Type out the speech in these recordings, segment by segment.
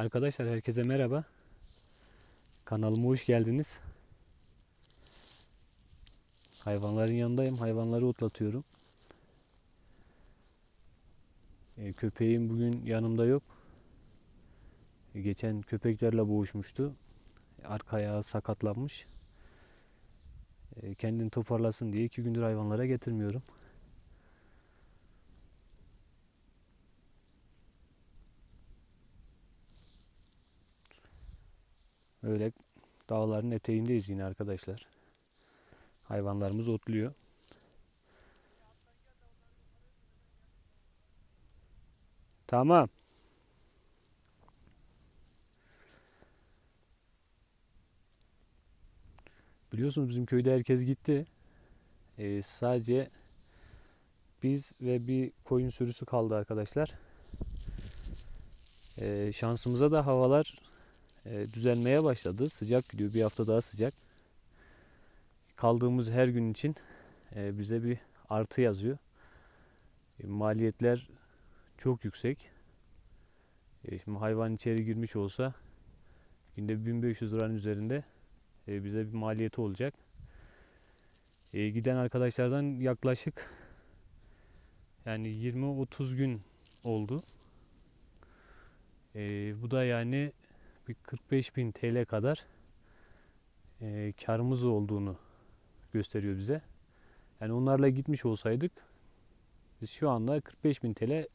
Arkadaşlar herkese merhaba. Kanalıma hoş geldiniz. Hayvanların yanındayım. Hayvanları otlatıyorum. E, köpeğim bugün yanımda yok. E, geçen köpeklerle boğuşmuştu. Arka ayağı sakatlanmış. E, kendini toparlasın diye iki gündür hayvanlara getirmiyorum. Öyle dağların eteğindeyiz yine arkadaşlar. Hayvanlarımız otluyor. Tamam. Biliyorsunuz bizim köyde herkes gitti. Ee, sadece biz ve bir koyun sürüsü kaldı arkadaşlar. Ee, şansımıza da havalar e, düzelmeye başladı. Sıcak gidiyor. Bir hafta daha sıcak. Kaldığımız her gün için e, bize bir artı yazıyor. E, maliyetler çok yüksek. E, şimdi hayvan içeri girmiş olsa günde 1500 liranın üzerinde e, bize bir maliyeti olacak. E, giden arkadaşlardan yaklaşık yani 20-30 gün oldu. E, bu da yani bir 45 bin TL kadar e, karımız olduğunu gösteriyor bize. Yani onlarla gitmiş olsaydık biz şu anda 45 bin TL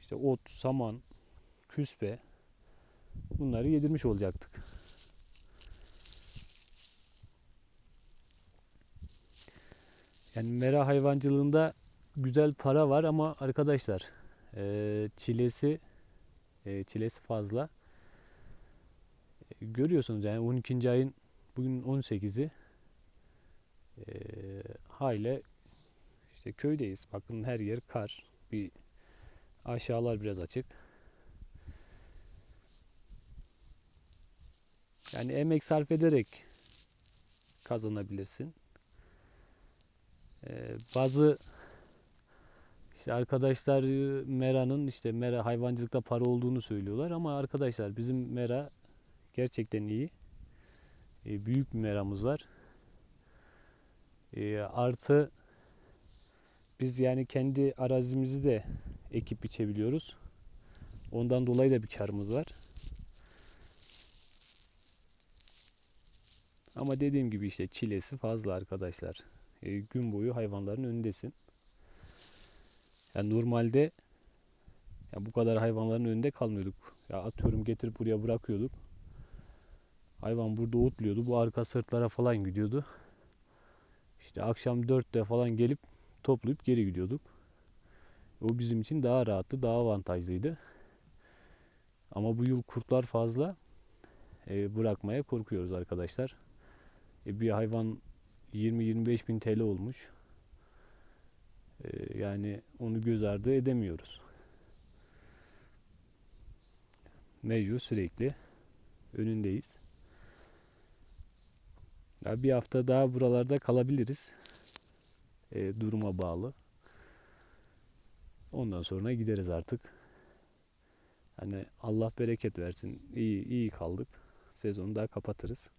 işte ot, saman, küspe bunları yedirmiş olacaktık. Yani mera hayvancılığında güzel para var ama arkadaşlar e, çilesi e, çilesi fazla. Görüyorsunuz yani 12. ayın bugün 18'i e, hale işte köydeyiz. Bakın her yer kar. Bir aşağılar biraz açık. Yani emek sarf ederek kazanabilirsin. Ee, bazı işte arkadaşlar e, Mera'nın işte Mera hayvancılıkta para olduğunu söylüyorlar ama arkadaşlar bizim Mera gerçekten iyi. Ee, büyük bir meramız var. Ee, artı biz yani kendi arazimizi de ekip biçebiliyoruz. Ondan dolayı da bir karımız var. Ama dediğim gibi işte çilesi fazla arkadaşlar. E, gün boyu hayvanların önündesin. Yani normalde ya bu kadar hayvanların önünde kalmıyorduk. Ya atıyorum getirip buraya bırakıyorduk. Hayvan burada otluyordu. Bu arka sırtlara falan gidiyordu. İşte akşam 4'te falan gelip toplayıp geri gidiyorduk. O bizim için daha rahattı, daha avantajlıydı. Ama bu yıl kurtlar fazla. E, bırakmaya korkuyoruz arkadaşlar. E, bir hayvan 20-25 bin TL olmuş. E, yani onu göz ardı edemiyoruz. Mecbur sürekli önündeyiz. Ya bir hafta daha buralarda kalabiliriz. E, duruma bağlı. Ondan sonra gideriz artık. Hani Allah bereket versin. İyi iyi kaldık. Sezonu daha kapatırız.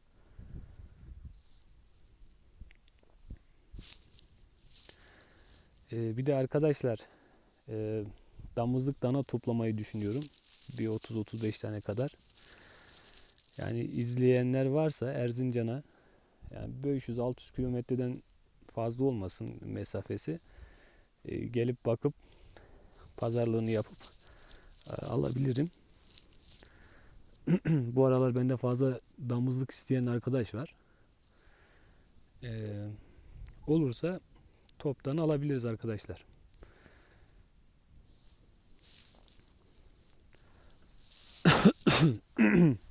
Ee, bir de arkadaşlar e, damızlık dana toplamayı düşünüyorum. Bir 30-35 tane kadar. Yani izleyenler varsa Erzincan'a yani 500-600 kilometreden fazla olmasın mesafesi. E, gelip bakıp pazarlığını yapıp e, alabilirim. Bu aralar bende fazla damızlık isteyen arkadaş var. Ee, olursa toptan alabiliriz arkadaşlar.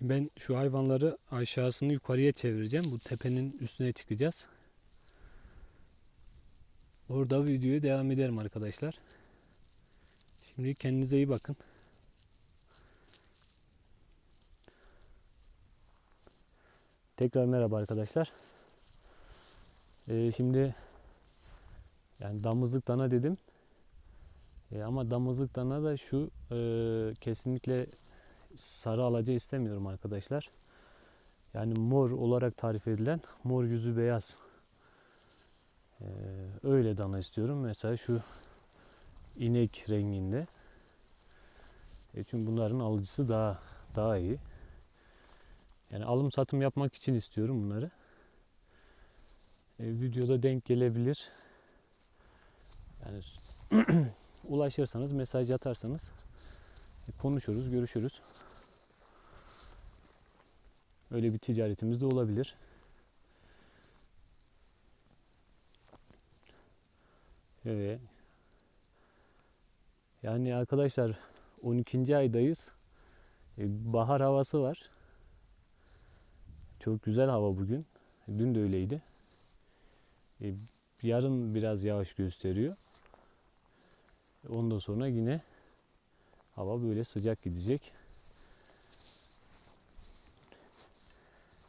Şimdi ben şu hayvanları aşağısını yukarıya çevireceğim. Bu tepenin üstüne çıkacağız. Orada videoya devam ederim arkadaşlar. Şimdi kendinize iyi bakın. Tekrar merhaba arkadaşlar. Ee, şimdi Yani damızlık dana dedim. E, ama damızlık dana da şu e, kesinlikle sarı alaca istemiyorum arkadaşlar. Yani mor olarak tarif edilen mor yüzü beyaz. E, öyle dana istiyorum. Mesela şu inek renginde. E, çünkü bunların alıcısı daha daha iyi. Yani alım satım yapmak için istiyorum bunları. E, videoda denk gelebilir. Yani ulaşırsanız, mesaj atarsanız konuşuruz, görüşürüz. Öyle bir ticaretimiz de olabilir. Evet. Yani arkadaşlar 12. aydayız. E, Bahar havası var. Çok güzel hava bugün. Dün de öyleydi. E, Yarın biraz yağış gösteriyor. Ondan sonra yine hava böyle sıcak gidecek.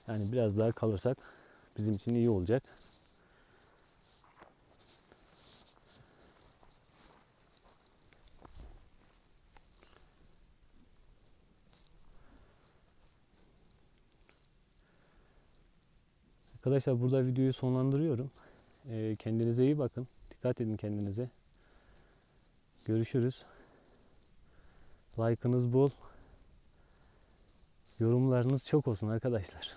Yani biraz daha kalırsak bizim için iyi olacak. Arkadaşlar burada videoyu sonlandırıyorum. Ee, kendinize iyi bakın. Dikkat edin kendinize. Görüşürüz. Like'ınız bol. Yorumlarınız çok olsun arkadaşlar.